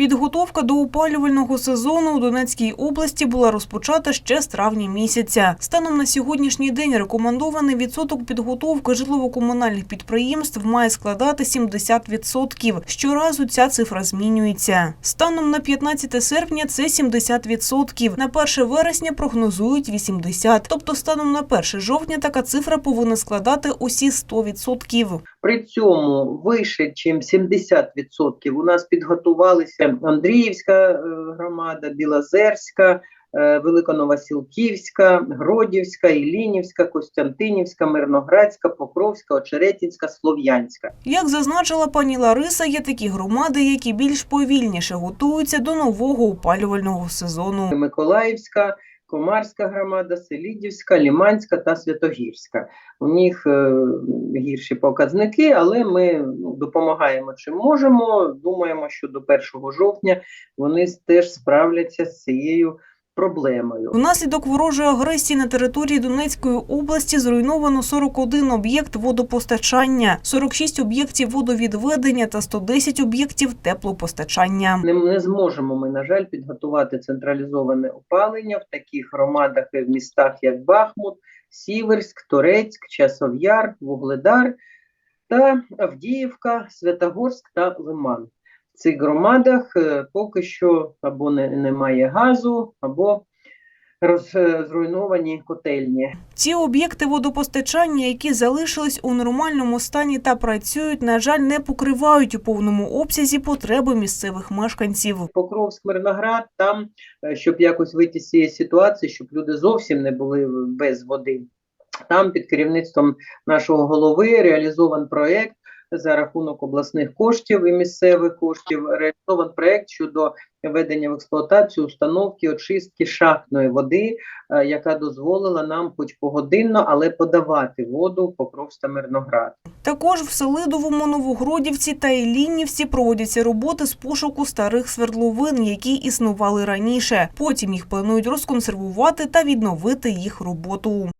Підготовка до опалювального сезону у Донецькій області була розпочата ще з травня місяця. Станом на сьогоднішній день рекомендований відсоток підготовки житлово-комунальних підприємств має складати 70%. Щоразу ця цифра змінюється. Станом на 15 серпня це 70%. На 1 вересня прогнозують 80%. Тобто станом на 1 жовтня така цифра повинна складати усі 100%. При цьому вище, ніж 70% у нас підготувалися Андріївська е, громада, Білозерська, е, Великоновосілківська, Гродівська, Ілінівська, Костянтинівська, Мирноградська, Покровська, Очеретінська, Слов'янська. Як зазначила пані Лариса, є такі громади, які більш повільніше готуються до нового опалювального сезону. Миколаївська, Комарська громада, Селідівська, Ліманська та Святогірська. У них е, гірші показники, але ми ну, допомагаємо чим можемо. Думаємо, що до 1 жовтня вони теж справляться з цією проблемою. Внаслідок ворожої агресії на території Донецької області зруйновано 41 об'єкт водопостачання, 46 об'єктів водовідведення та 110 об'єктів теплопостачання. Не, не зможемо ми, на жаль, підготувати централізоване опалення в таких громадах і в містах, як Бахмут, Сіверськ, Торецьк, Часов'яр, Вугледар та Авдіївка, Святогорськ та Лиман. Цих громадах е, поки що або не, немає газу, або роз, е, котельні. Ці об'єкти водопостачання, які залишились у нормальному стані та працюють, на жаль, не покривають у повному обсязі потреби місцевих мешканців. Покровськ, Мирноград, там, е, щоб якось вийти з цієї ситуації, щоб люди зовсім не були без води. Там під керівництвом нашого голови реалізован проєкт за рахунок обласних коштів і місцевих коштів. Реалізован проєкт щодо введення в експлуатацію установки очистки шахтної води, е, яка дозволила нам, хоч погодинно, але подавати воду в Покровськ та Мирноград. Також в Селидовому, Новогродівці та Іллінівці проводяться роботи з пошуку старих свердловин, які існували раніше. Потім їх планують розконсервувати та відновити їх роботу.